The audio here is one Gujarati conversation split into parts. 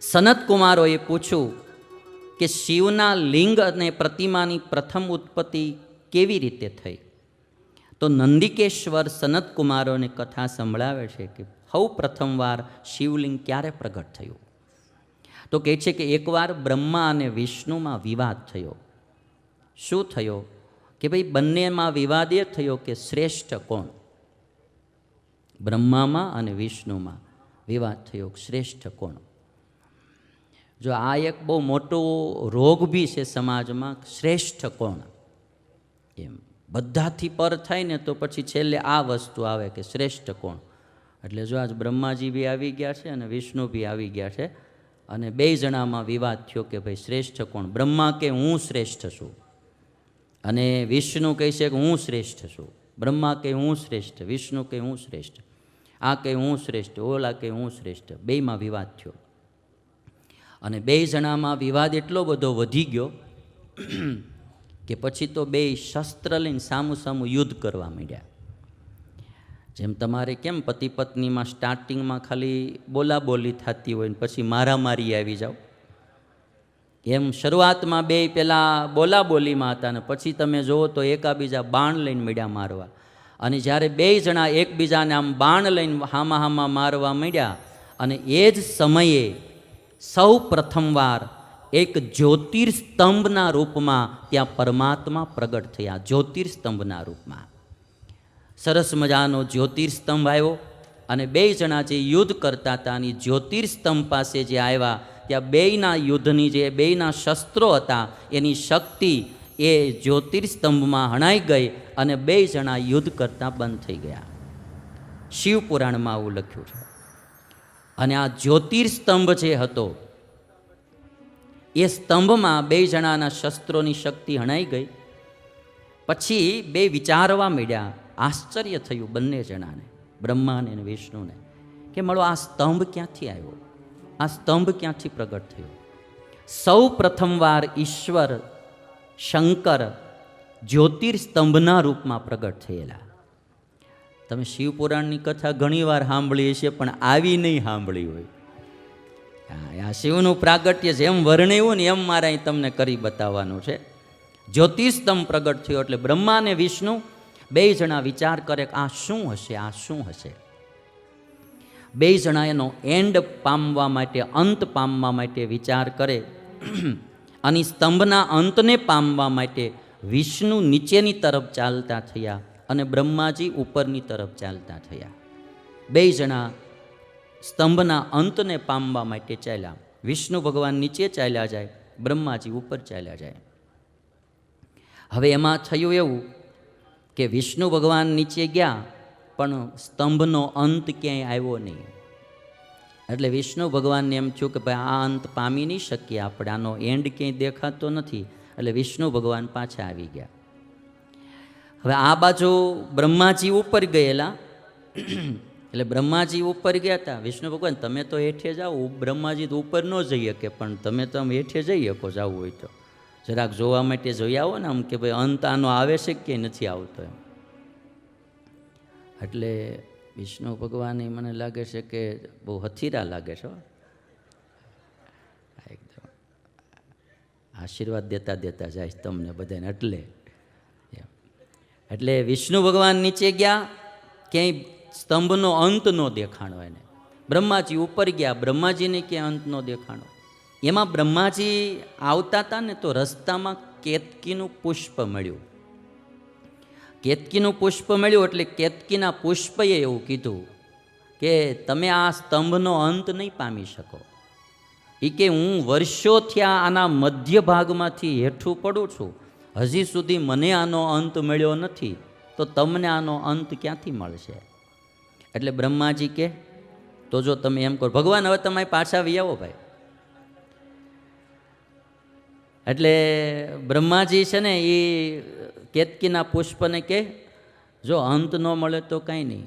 સનત કુમારોએ પૂછ્યું કે શિવના લિંગ અને પ્રતિમાની પ્રથમ ઉત્પત્તિ કેવી રીતે થઈ? તો નંદિકેશ્વર સનત કુમારોને કથા સંભળાવે છે કે સૌ પ્રથમવાર શિવલિંગ ક્યારે પ્રગટ થયું? તો કહે છે કે એકવાર બ્રહ્મા અને વિષ્ણુમાં વિવાદ થયો. શું થયો? કે ભાઈ બંનેમાં વિવાદ એ થયો કે શ્રેષ્ઠ કોણ? બ્રહ્મામાં અને વિષ્ણુમાં વિવાદ થયો શ્રેષ્ઠ કોણ? જો આ એક બહુ મોટો રોગ બી છે સમાજમાં, શ્રેષ્ઠ કોણ? એમ. બધાથી પર થાય ને તો પછી છેલ્લે આ વસ્તુ આવે કે શ્રેષ્ઠ કોણ? એટલે જો આજ બ્રહ્માજી બી આવી ગયા છે અને વિષ્ણુ બી આવી ગયા છે અને બે જણામાં વિવાદ થયો કે ભાઈ શ્રેષ્ઠ કોણ? બ્રહ્મા કે હું શ્રેષ્ઠ છું? અને વિષ્ણુ કહે છે કે હું શ્રેષ્ઠ છું. બ્રહ્મા કે હું શ્રેષ્ઠ, વિષ્ણુ કે હું શ્રેષ્ઠ, આ કે હું શ્રેષ્ઠ, ઓલા કે હું શ્રેષ્ઠ બેયમાં વિવાદ થયો. અને બે જણામાં વિવાદ એટલો બધો વધી ગયો કે પછી તો બે શસ્ત્ર લઈને સામું સામું યુદ્ધ કરવા માંડ્યા. જેમ તમારે કેમ પતિ પત્નીમાં સ્ટાર્ટિંગમાં ખાલી બોલાબોલી થતી હોય ને પછી મારામારી આવી જાઓ? એમ શરૂઆતમાં બે પહેલાં બોલાબોલીમાં હતા ને પછી તમે જુઓ તો એકાબીજા બાણ લઈને મીડ્યા મારવા. અને જ્યારે બે જણા એકબીજાને આમ બાણ લઈને હામા હામા મારવા માંડ્યા અને એ જ સમયે સૌ પ્રથમવાર એક જ્યોતિર્સ્તંભના રૂપમાં ત્યાં પરમાત્મા પ્રગટ થયા, જ્યોતિર્સ્તંભના રૂપમાં. સરસ મજાનો જ્યોતિર્સ્તંભ આવ્યો અને બે જણા જે યુદ્ધ કરતા હતા અને જ્યોતિર્સ્તંભ પાસે જે આવ્યા, ત્યાં બેયના યુદ્ધની જે બેયના શસ્ત્રો હતા, એની શક્તિ એ જ્યોતિર્સ્તંભમાં હણાઈ ગઈ અને બે જણા યુદ્ધ કરતા બંધ થઈ ગયા. શિવપુરાણમાં આવું લખ્યું છે. અને આ જ્યોતિર્સ્તંભ જે હતો, એ સ્તંભમાં બે જણાના શસ્ત્રોની શક્તિ હણાઈ ગઈ. પછી બે વિચારવા માંડ્યા, આશ્ચર્ય થયું બંને જણાને, બ્રહ્માને અને વિષ્ણુને, કે મળો આ સ્તંભ ક્યાંથી આવ્યો? આ સ્તંભ ક્યાંથી પ્રગટ થયો? સૌ પ્રથમવાર ઈશ્વર, શંકર, જ્યોતિર્સ્તંભના રૂપમાં પ્રગટ થયેલા. તમે શિવપુરાણની કથા ઘણીવાર સાંભળી હશે પણ આવી નહીં સાંભળી હોય. આ શિવનું પ્રાગટ્ય જેમ વર્ણ્યું ને એમ મારે અહીં તમને કરી બતાવવાનું છે. જ્યોતિષતમ પ્રગટ થયો એટલે બ્રહ્મા અને વિષ્ણુ બે જણા વિચાર કરે કે આ શું હશે, આ શું હશે? બે જણા એનો એન્ડ પામવા માટે, અંત પામવા માટે વિચાર કરે. અને સ્તંભના અંતને પામવા માટે વિષ્ણુ નીચેની તરફ ચાલતા થયા. અને બ્રહ્માજી ઉપરની તરફ ચાલતા થયા. બે જણા સ્તંભના અંતને પામવા માટે ચાલ્યા. વિષ્ણુ ભગવાન નીચે ચાલ્યા જાય, બ્રહ્માજી ઉપર ચાલ્યા જાય. હવે એમાં થયું એવું કે વિષ્ણુ ભગવાન નીચે ગયા, પણ સ્તંભનો અંત ક્યાંય આવ્યો નહીં. એટલે વિષ્ણુ ભગવાનને એમ થયું કે ભાઈ, આ અંત પામી નહીં શકીએ આપણે, આનો એન્ડ ક્યાંય દેખાતો નથી. એટલે વિષ્ણુ ભગવાન પાછા આવી ગયા. હવે આ બાજુ બ્રહ્માજી ઉપર ગયેલા. એટલે બ્રહ્માજી ઉપર ગયા હતા વિષ્ણુ ભગવાન, તમે તો હેઠે જાઓ બ્રહ્માજી તો ઉપર ન જઈ શકે, પણ તમે તો આમ હેઠે જઈ શકો, જવું હોય તો. જરાક જોવા માટે જોઈ આવો ને આમ કે ભાઈ અંત આનો આવે છે કે નથી આવતો એમ. એટલે વિષ્ણુ ભગવાન મને લાગે છે કે બહુ હથીરા લાગે છે એકદમ આશીર્વાદ દેતા દેતા જાય તમને બધાને, એટલે. એટલે વિષ્ણુ ભગવાન નીચે ગયા, ક્યાંય સ્તંભનો અંત ન દેખાણો એને. બ્રહ્માજી ઉપર ગયા, બ્રહ્માજીને ક્યાંય અંત ન દેખાણો. એમાં બ્રહ્માજી આવતા હતા ને તો રસ્તામાં કેતકીનું પુષ્પ મળ્યું. કેતકીનું પુષ્પ મળ્યું એટલે કેતકીના પુષ્પએ એવું કીધું કે તમે આ સ્તંભનો અંત નહીં પામી શકો. એ કે હું વર્ષોથી આના મધ્ય ભાગમાંથી હેઠું પડું છું. હજી સુધી મને આનો અંત મળ્યો નથી, તો તમને આનો અંત ક્યાંથી મળશે? એટલે બ્રહ્માજી કે, તો જો તમે એમ કરો ભગવાન, હવે તમે પાછા આવી ભાઈ. એટલે બ્રહ્માજી છે ને એ કેતકીના પુષ્પને કે, જો અંત ન મળે તો કાંઈ નહીં.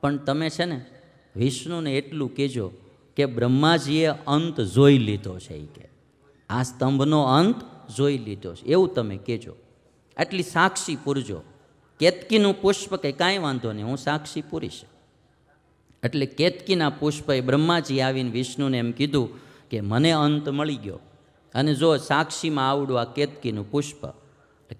પણ તમે છે ને, વિષ્ણુને એટલું કહેજો કે બ્રહ્માજીએ અંત જોઈ લીધો છે એ કે. આ સ્તંભનો અંત જોઈ લીધો છે. એવું તમે કહેજો. આટલી સાક્ષી પૂરજો. કેતકીનું પુષ્પ કે કાંઈ વાંધો નહીં, હું સાક્ષી પૂરીશ. એટલે કેતકીના પુષ્પએ બ્રહ્માજી આવીને વિષ્ણુને એમ કીધું કે મને અંત મળી ગયો. અને જો સાક્ષીમાં આવડું આ કેતકીનું પુષ્પ.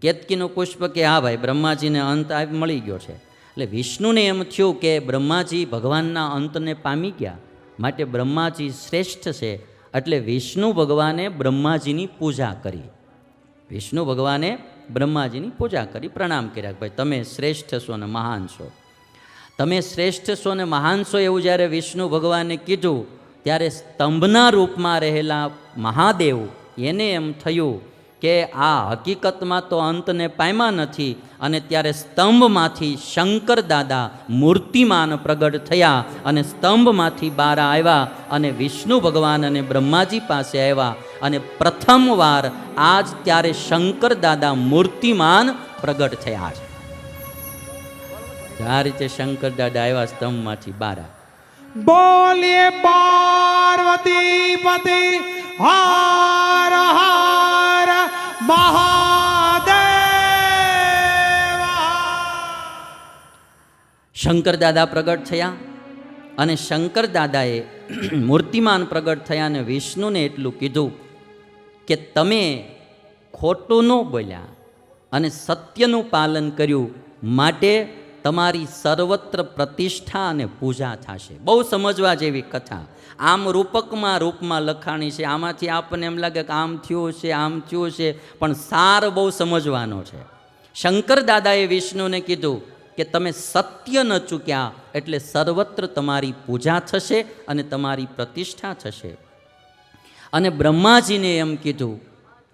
કેતકીનું પુષ્પ કે હા ભાઈ, બ્રહ્માજીને અંત મળી ગયો છે. એટલે વિષ્ણુને એમ થયું કે બ્રહ્માજી ભગવાનના અંતને પામી ગયા. માટે બ્રહ્માજી શ્રેષ્ઠ છે. એટલે વિષ્ણુ ભગવાને બ્રહ્માજીની પૂજા કરી. વિષ્ણુ ભગવાને બ્રહ્માજીની પૂજા કરી, પ્રણામ કર્યા ભાઈ તમે શ્રેષ્ઠ છો ને મહાન છો. તમે શ્રેષ્ઠ છો ને મહાન છો એવું જ્યારે વિષ્ણુ ભગવાને કીધું, ત્યારે સ્તંભના રૂપમાં રહેલા મહાદેવ, એને એમ થયું કે આ હકીકતમાં તો અંતને પામ્યા નથી અને ત્યારે સ્તંભમાંથી શંકર દાદા મૂર્તિમાન પ્રગટ થયા અને સ્તંભમાંથી બહાર આવ્યા અને વિષ્ણુ ભગવાન અને બ્રહ્માજી પાસે આવ્યા અને પ્રથમવાર આજ ત્યારે શંકર દાદા મૂર્તિમાન પ્રગટ થયા છે. આ રીતે શંકર દાદા આવ્યા સ્તંભમાંથી બહાર બોલીએ પાર્વતી પતિ, હાર હાર. શંકર દાદા પ્રગટ થયા અને શંકર દાદાએ મૂર્તિમાન પ્રગટ થયા અને વિષ્ણુને એટલું કીધું કે તમે ખોટું ન બોલ્યા અને સત્યનું પાલન કર્યું માટે તમારી સર્વત્ર પ્રતિષ્ઠા અને પૂજા થશે. બહુ સમજવા જેવી કથા. આમ રૂપકમાં રૂપમાં લખાણી છે. આમાંથી આપણને એમ લાગે કે આમ થયું છે, આમ થયું છે, પણ સાર બહુ સમજવાનો છે. શંકર દાદાએ વિષ્ણુને કીધું કે તમે સત્ય ન ચૂક્યા એટલે સર્વત્ર તમારી પૂજા થશે અને તમારી પ્રતિષ્ઠા થશે. અને બ્રહ્માજીને એમ કીધું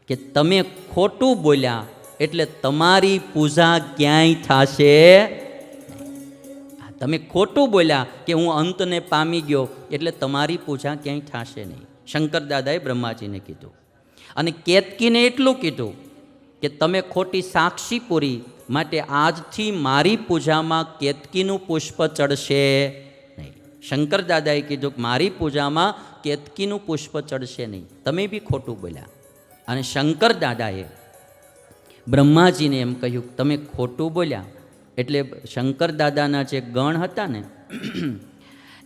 કે તમે ખોટું બોલ્યા એટલે તમારી પૂજા ક્યાંય થશે? તમે ખોટું બોલ્યા કે હું અંતને પામી ગયો એટલે તમારી પૂજા ક્યાંય થશે નહીં. શંકર દાદાએ બ્રહ્માજીને કીધું. અને કેતકીને એટલું કીધું કે તમે ખોટી સાક્ષી પૂરી માટે આજથી મારી પૂજામાં કેતકીનું પુષ્પ ચડશે નહીં. શંકર દાદાએ કીધું કે મારી પૂજામાં કેતકીનું પુષ્પ ચડશે નહીં. તમે બી ખોટું બોલ્યા. અને શંકર દાદાએ બ્રહ્માજીને એમ કહ્યું તમે ખોટું બોલ્યા. એટલે શંકર દાદાના જે ગણ હતા ને,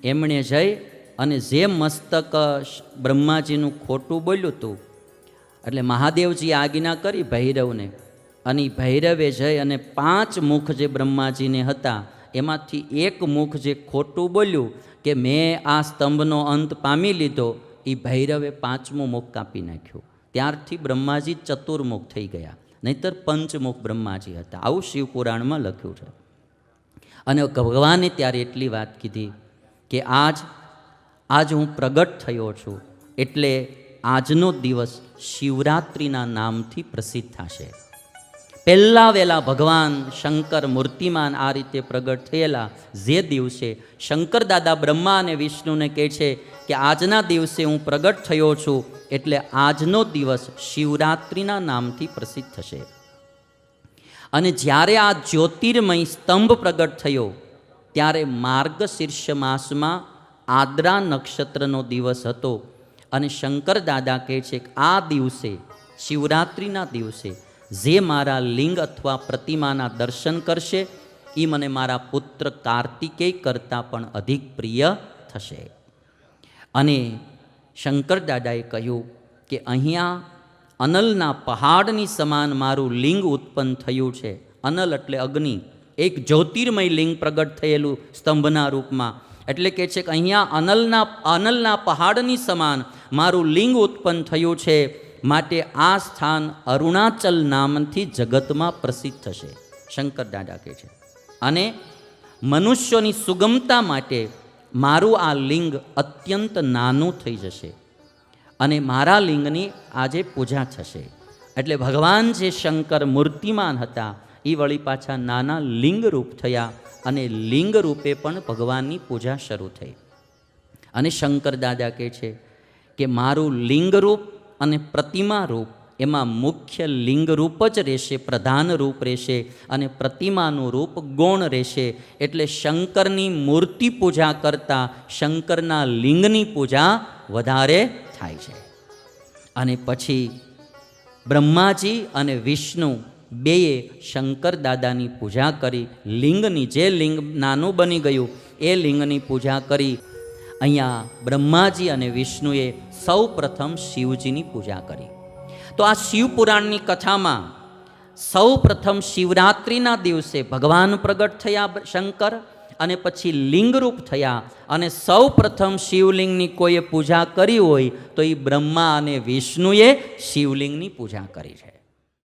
એમણે જઈ અને જે મસ્તક બ્રહ્માજીનું ખોટું બોલ્યું હતું એટલે મહાદેવજી આજ્ઞા કરી ભૈરવને. અને ભૈરવે જઈ અને પાંચ મુખ જે બ્રહ્માજીને હતા, એમાંથી એક મુખ જે ખોટું બોલ્યું કે મેં આ સ્તંભનો અંત પામી લીધો એ ભૈરવે પાંચમું મુખ કાપી નાખ્યું. ત્યારથી બ્રહ્માજી ચતુર્મુખ થઈ ગયા. નહીતર પંચમુખ બ્રહ્માજી હતા. આવું શિવપુરાણમાં લખ્યું છે. અને ભગવાને ત્યારે એટલી વાત કીધી કે આજ આજ હું પ્રગટ થયો છું. એટલે આજનો દિવસ શિવરાત્રિના નામથી પ્રસિદ્ધ થશે. પહેલાં વહેલા ભગવાન શંકર મૂર્તિમાન આ રીતે પ્રગટ થયેલા જે દિવસે શંકર દાદા બ્રહ્મા અને વિષ્ણુને કહે છે કે આજના દિવસે હું પ્રગટ થયો છું એટલે આજનો દિવસ શિવરાત્રિના નામથી પ્રસિદ્ધ થશે. અને જ્યારે આ જ્યોતિર્મય સ્તંભ પ્રગટ થયો, ત્યારે માર્ગશીર્ષ માસમાં આદ્રા નક્ષત્રનો દિવસ હતો અને શંકર દાદા કહે છે કે આ દિવસે, શિવરાત્રિના દિવસે જે મારા લિંગ અથવા પ્રતિમાના દર્શન કરશે એ મને મારા પુત્ર કાર્તિકેય કરતાં પણ અધિક પ્રિય થશે. અને શંકર દાદાએ કહ્યું કે અહીંયા અનલના પહાડની સમાન મારું લિંગ ઉત્પન્ન થયું છે. અનલ એટલે અગ્નિ. એક જ્યોતિર્મય લિંગ પ્રગટ થયેલું સ્તંભના રૂપમાં. એટલે કે છે કે અહીંયા અનલના અનલના પહાડની સમાન મારું લિંગ ઉત્પન્ન થયું છે. માટે આ સ્થાન અરુણાચલ નામથી જગતમાં પ્રસિદ્ધ થશે, શંકર દાદા કહે છે. અને મનુષ્યોની સુગમતા માટે મારું આ લિંગ અત્યંત નાનું થઈ જશે અને મારા લિંગની આજે પૂજા થશે. એટલે ભગવાન જે શંકર મૂર્તિમાન હતા, એ વળી પાછા નાના લિંગ રૂપ થયા અને લિંગ રૂપે પણ ભગવાનની પૂજા શરૂ થઈ. અને શંકર દાદા કહે છે કે મારું લિંગ રૂપ અને પ્રતિમા રૂપ એમાં મુખ્ય લિંગ રૂપ જ રહેશે, પ્રધાન રૂપ રહેશે અને પ્રતિમાનું રૂપ ગૌણ રહેશે. એટલે શંકરની મૂર્તિ પૂજા કરતાં શંકરના લિંગની પૂજા વધારે થાય છે. અને પછી બ્રહ્માજી અને વિષ્ણુ બેએ શંકર દાદાની પૂજા કરી. લિંગની જે લિંગ નાનું બની ગયું, એ લિંગની પૂજા કરી. અહીંયા બ્રહ્માજી અને વિષ્ણુએ સૌ પ્રથમ શિવજીની પૂજા કરી. તો આ શિવપુરાણની કથામાં સૌ પ્રથમ શિવરાત્રિના દિવસે ભગવાન પ્રગટ થયા શંકર અને પછી લિંગરૂપ થયા અને સૌ પ્રથમ શિવલિંગની કોઈએ પૂજા કરી હોય તો એ બ્રહ્મા અને વિષ્ણુએ શિવલિંગની પૂજા કરી છે.